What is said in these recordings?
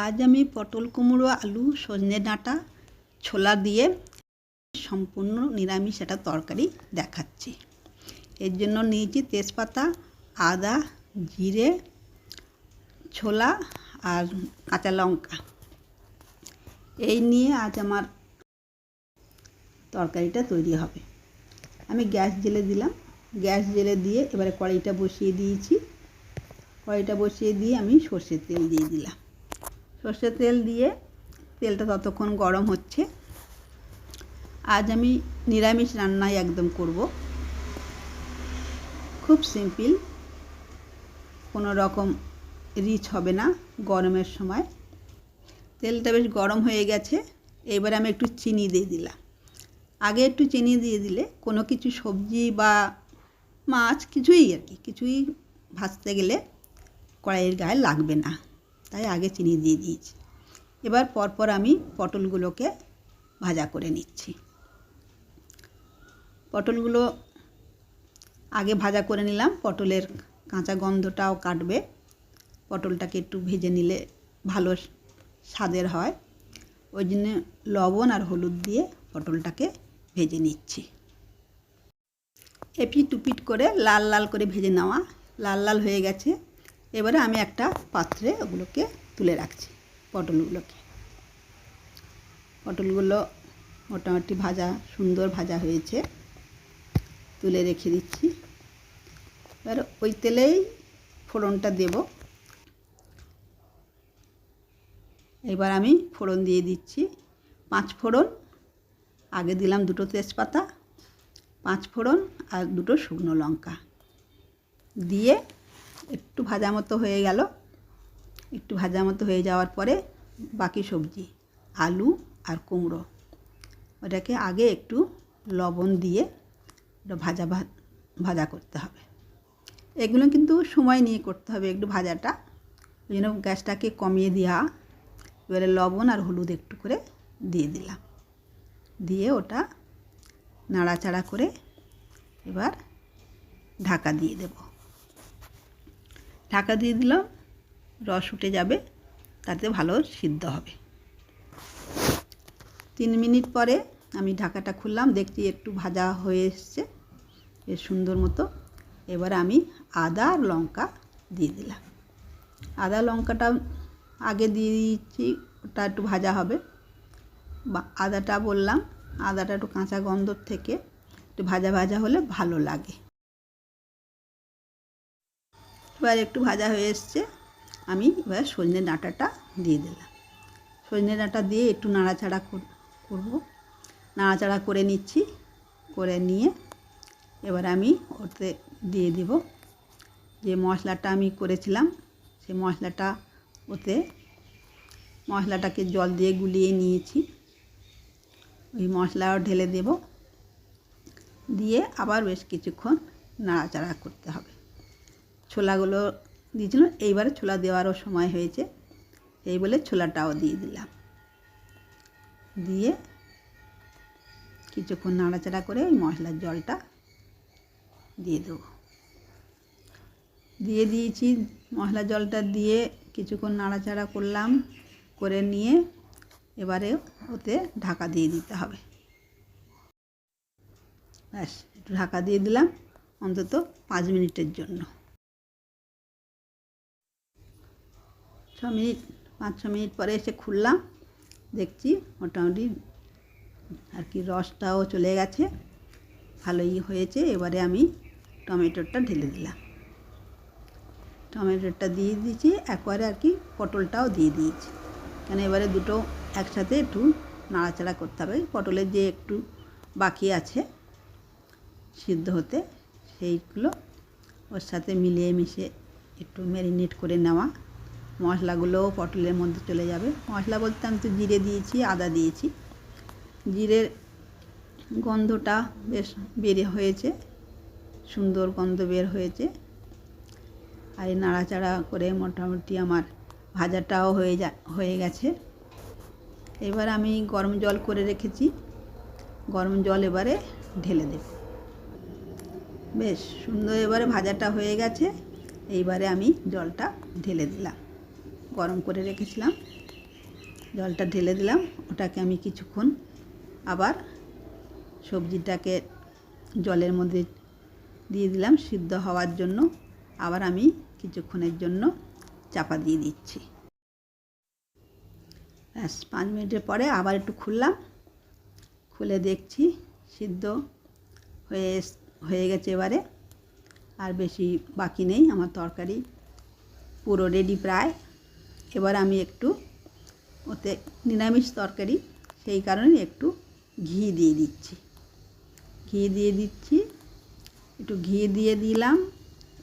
আজ আমি পটল কুমড়ো, আলু, সজনে ডাঁটা, ছোলা দিয়ে সম্পূর্ণ নিরামিষ একটা তরকারি দেখাচ্ছি। এর জন্য নিয়েছি তেজপাতা, আদা, জিরে, ছোলা আর কাঁচা লঙ্কা। এই নিয়ে আজ আমার তরকারিটা তৈরি হবে। আমি গ্যাস জেলে দিলাম। গ্যাস জেলে দিয়ে এবারে কড়াইটা বসিয়ে দিয়েছি। কড়াইটা বসিয়ে দিয়ে আমি সর্ষের তেল দিয়ে দিলাম। সর্ষের তেল দিয়ে তেলটা ততক্ষণ গরম হচ্ছে। আজ আমি নিরামিষ রান্নাই একদম করব। খুব সিম্পল, কোনো রকম রিচ হবে না গরমের সময়। তেলটা বেশ গরম হয়ে গেছে, এবার আমি একটু চিনি দিয়ে দিলাম। আগে একটু চিনি দিয়ে দিলে কোনো কিছু সবজি বা মাছ কিছুই আর কি, কিছুই ভাজতে গেলে কড়াইয়ের গায়ে লাগবে না। তাই আগে চিনি দিয়ে দিয়েছি। এবার পরপর আমি পটলগুলোকে ভাজা করে নিচ্ছি। পটলগুলো আগে ভাজা করে নিলাম, পটলের কাঁচা গন্ধটাও কাটবে। পটলটাকে একটু ভেজে নিলে ভালো স্বাদের হয়। ওই জন্য লবণ আর হলুদ দিয়ে পটলটাকে ভেজে নিচ্ছি। এপিট টুপিট করে লাল লাল করে ভেজে নেওয়া। লাল লাল হয়ে গেছে। এবারে আমি একটা পাত্রে ওগুলোকে তুলে রাখছি, পটলগুলোকে। পটলগুলো মোটামুটি ভাজা, সুন্দর ভাজা হয়েছে, তুলে রেখে দিচ্ছি। এবার ওই তেলেই ফোড়নটা দেব। এবার আমি ফোড়ন দিয়ে দিচ্ছি। পাঁচ ফোড়ন, আগে দিলাম দুটো তেজপাতা, পাঁচ ফোড়ন আর দুটো শুকনো লঙ্কা। দিয়ে একটু ভাজা মতো হয়ে গেল। একটু ভাজা মতো হয়ে যাওয়ার পরে বাকি সবজি, আলু আর কুমড়ো। ওটাকে আগে একটু লবণ দিয়ে ওটা ভাজা ভাজা করতে হবে। এগুলো কিন্তু সময় নিয়ে করতে হবে একটু ভাজাটা। ওই জন্য গ্যাসটাকে কমিয়ে দেওয়া এবারে লবণ আর হলুদ একটু করে দিয়ে দিলাম। দিয়ে ওটা নাড়াচাড়া করে এবার ঢাকা দিয়ে দেব। ঢাকা দিয়ে দিলাম, রস উঠে যাবে, তাতে ভালো সিদ্ধ হবে। তিন মিনিট পরে আমি ঢাকাটা খুললাম, দেখছি একটু ভাজা হয়ে এসছে, বেশ সুন্দর মতো। এবার আমি আদা আর লঙ্কা দিয়ে দিলাম। আদা, লঙ্কাটা আগে দিয়ে দিচ্ছি, ওটা একটু ভাজা হবে। বা আদাটা বললাম, আদাটা একটু কাঁচা গন্ধর থেকে, একটু ভাজা ভাজা হলে ভালো লাগে। এবার একটু ভাজা হয়ে এসছে, আমি এবার সজনে ডাঁটাটা দিয়ে দিলাম। সজনে ডাঁটা দিয়ে একটু নাড়াচাড়া করব। নাড়াচাড়া করে নিচ্ছি, করে নিয়ে এবার আমি ওতে দিয়ে দিব। যে মশলাটা আমি করেছিলাম সেই মশলাটা ওতে, মশলাটাকে জল দিয়ে গুলিয়ে নিয়েছি। ওই মশলাও ঢেলে দেব। দিয়ে আবার বেশ কিছুক্ষণ নাড়াচাড়া করতে হবে। ছোলাগুলো দিয়েছিলাম। এইবারে ছোলা দেওয়ারও সময় হয়েছে। এই বলে ছোলাটাও দিয়ে দিলাম। দিয়ে কিছুক্ষণ নাড়াচাড়া করে ওই মশলার জলটা দিয়ে দেবো। দিয়ে দিয়েছি মশলা জলটা দিয়ে কিছুক্ষণ নাড়াচাড়া করলাম, করে নিয়ে এবারে ওতে ঢাকা দিয়ে দিতে হবে। ব্যাস একটু ঢাকা দিয়ে দিলাম অন্তত পাঁচ মিনিটের জন্য ছ মিনিট পাঁচ ছ মিনিট পরে এসে খুললাম, দেখছি মোটামুটি আর কি রসটাও চলে গেছে। ভালোই হয়েছে, এবারে আমি টমেটোটা ঢেলে দিলাম। টমেটোটা দিয়ে দিয়েছি, একবারে আর কি পটলটাও দিয়ে দিয়েছি। কেন এবারে দুটো একসাথে একটু নাড়াচাড়া করতে হবে, পটলের যে একটু বাকি আছে সিদ্ধ হতে, সেইগুলো ওর সাথে মিলিয়ে মিশে একটু ম্যারিনেট করে নেওয়া। মশলাগুলোও পটলের মধ্যে চলে যাবে। মশলা বলতে আমি তো জিরে দিয়েছি, আদা দিয়েছি। জিরের গন্ধটা বেশ বেড়ে হয়েছে, সুন্দর গন্ধ বের হয়েছে। আর এই নাড়াচাড়া করে মোটামুটি আমার ভাজাটাও হয়ে যা, হয়ে গেছে। এবার আমি গরম জল করে রেখেছি। গরম জল এবারে ঢেলে দেব। বেশ সুন্দর এবারে ভাজাটা হয়ে গেছে। এইবারে আমি জলটা ঢেলে দিলাম। গরম করে রেখেছিলাম। জলটা ঢেলে দিলাম। ওটাকে আমি কিছুক্ষণ আবার সবজিটাকে জলের মধ্যে দিয়ে দিলাম সিদ্ধ হওয়ার জন্য। আবার আমি কিছুক্ষণের জন্য চাপা দিয়ে দিচ্ছি। ব্যাস, পাঁচ মিনিটের পরে আবার একটু খুললাম। খুলে দেখছি সিদ্ধ হয়ে হয়ে গেছে এবারে। আর বেশি বাকি নেই। আমার তরকারি পুরো রেডি প্রায়। এবার আমি একটু ওতে নিরামিষ তরকারি, সেই কারণে একটু ঘি দিয়ে দিচ্ছি। ঘি দিয়ে দিচ্ছি, একটু ঘি দিয়ে দিলাম,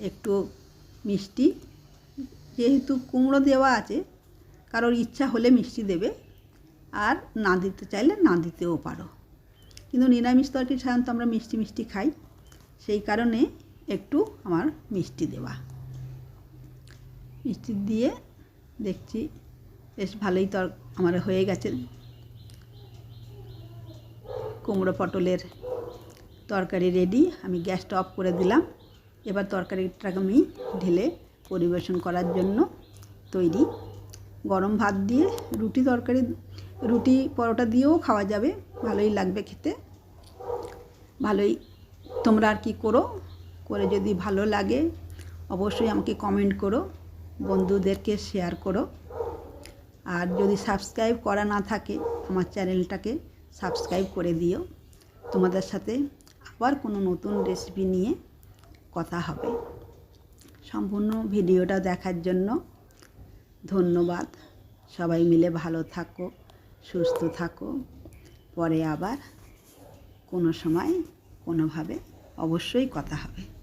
একটু মিষ্টি। যেহেতু কুমড়ো দেওয়া আছে, কারোর ইচ্ছা হলে মিষ্টি দেবে, আর না দিতে চাইলে না দিতেও পারো। কিন্তু নিরামিষ তরকারি সাধারণত আমরা মিষ্টি মিষ্টি খাই, সেই কারণে একটু আমার মিষ্টি দেওয়া। মিষ্টি দিয়ে দেখছি। বেশ ভালোই তর আমার হয়ে গেছে। কুমড়ো পটলের তরকারি রেডি আমি গ্যাসটা অফ করে দিলাম। এবার তরকারিটাকে আমি ঢেলে পরিবেশন করার জন্য তৈরি। গরম ভাত দিয়ে রুটি তরকারি, রুটি পরোটা দিয়েও খাওয়া যাবে, ভালোই লাগবে খেতে। ভালোই, তোমরা আর কি করো? করে যদি ভালো লাগে, অবশ্যই আমাকে কমেন্ট করো। বন্ধুদেরকে শেয়ার করো। আর যদি সাবস্ক্রাইব করা না থাকে, আমার চ্যানেলটাকে সাবস্ক্রাইব করে দিও। তোমাদের সাথে আবার কোনো নতুন রেসিপি নিয়ে কথা হবে। সম্পূর্ণ ভিডিওটা দেখার জন্য ধন্যবাদ। সবাই মিলে ভালো থাকো, সুস্থ থাকো। পরে আবার কোনো সময় কোনোভাবে অবশ্যই কথা হবে।